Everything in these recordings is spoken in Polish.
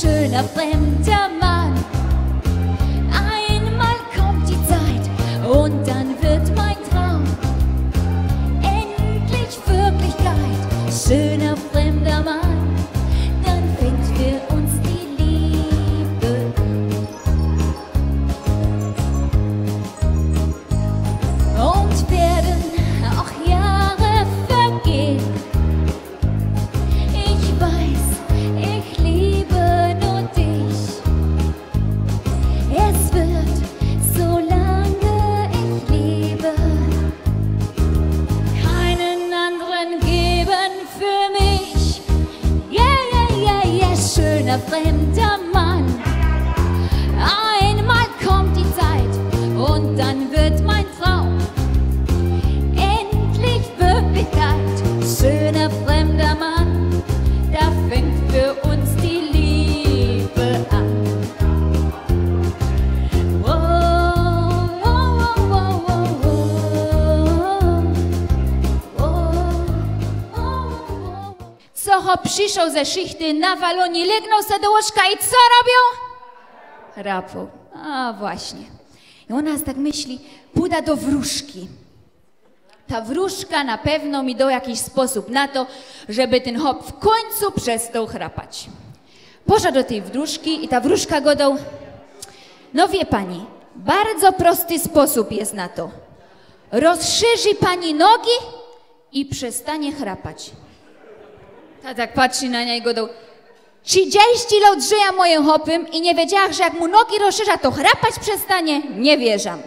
schöner fremder Mann. flame down. Co hop przyszedł ze szychty na walonie, legnął se do łóżka i co robił? Rapał. A właśnie. I ona tak myśli, pójdę do wróżki. Ta wróżka na pewno mi da jakiś sposób na to, żeby ten hop w końcu przestał chrapać. Poszedł do tej wróżki i ta wróżka go dał. No wie pani, bardzo prosty sposób jest na to. Rozszerzy pani nogi i przestanie chrapać. Ta tak patrzy na niego dał. 30 lat żyja moim hopem i nie wiedziała, że jak mu nogi rozszerza, to chrapać przestanie? Nie wierzam.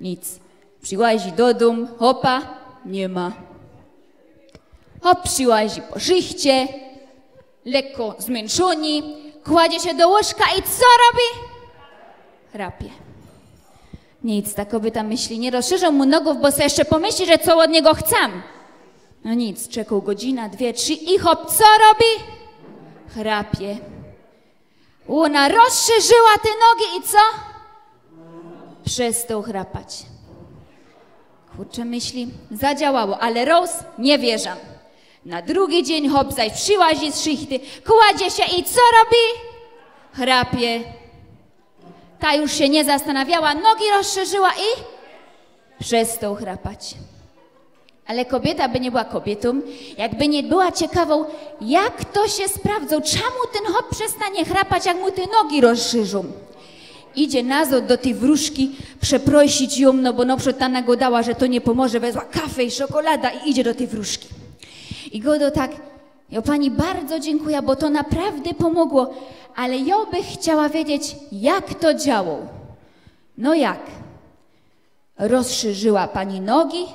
Nic. Przyłazi do domu, hopa, nie ma. Hop przyłazi po szychcie, lekko zmęczony, kładzie się do łóżka i co robi? Chrapie. Nic, ta kobieta myśli, nie rozszerzą mu nogów, bo sobie jeszcze pomyśli, że co od niego chcę. No nic, czekał godzina, dwie, trzy i hop, co robi? Chrapie. Ona rozszerzyła te nogi i co? Przestał chrapać. Kurczę, myśli, zadziałało, ale Rose nie wierzam. Na drugi dzień hop zaś przyłazi z szychty, kładzie się i co robi? Chrapie. Ta już się nie zastanawiała, nogi rozszerzyła i przestał chrapać. Ale kobieta by nie była kobietą, jakby nie była ciekawą, jak to się sprawdzą, czemu ten hop przestanie chrapać, jak mu te nogi rozszerzą. Idzie nazad do tej wróżki, przeprosić ją, no bo przecież ta nagodała, że to nie pomoże, wezła kawę i czekolada i idzie do tej wróżki. I Godo tak, ja pani bardzo dziękuję, bo to naprawdę pomogło, ale ja bych chciała wiedzieć, jak to działało. No jak? Rozszerzyła pani nogi?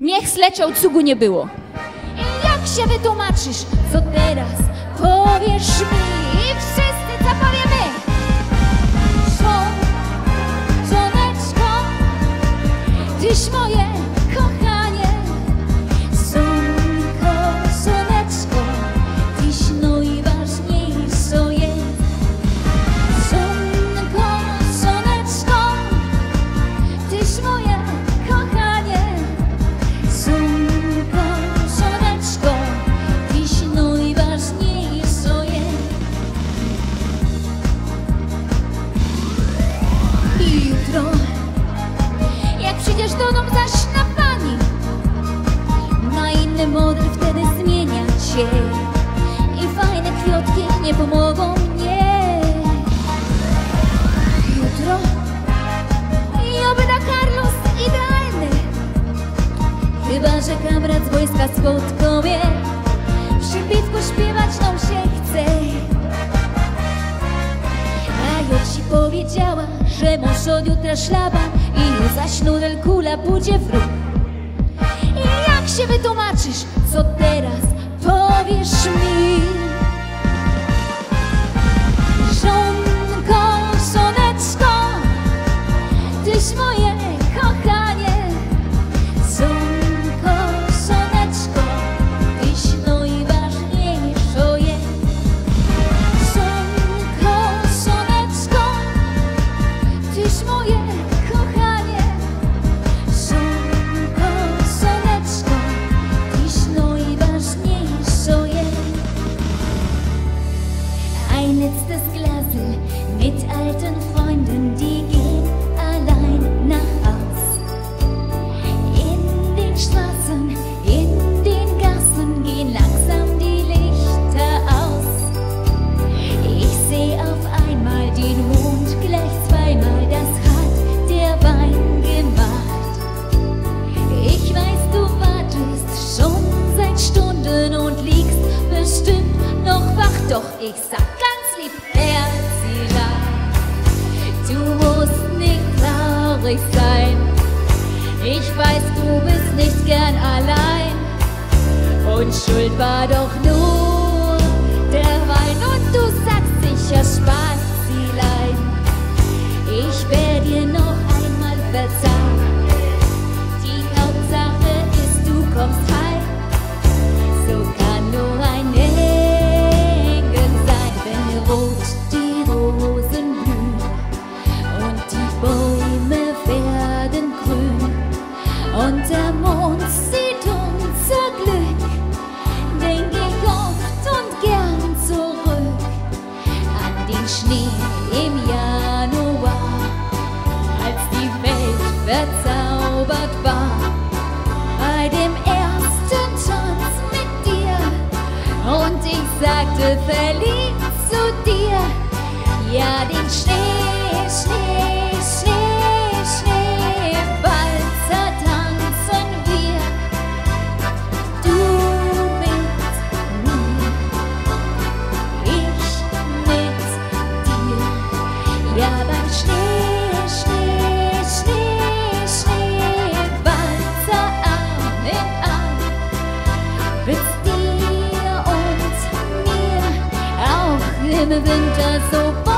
Miech sleciał, cugu nie było. I jak się wytłumaczysz, co teraz powiesz mi? I wszyscy że mąż od jutra szlaban i zaś kula pójdzie w ruch. I jak się wytłumaczysz, co teraz powiesz mi? traurig sein. Ich weiß, du bist nicht gern allein und Schuld war doch nur. to they so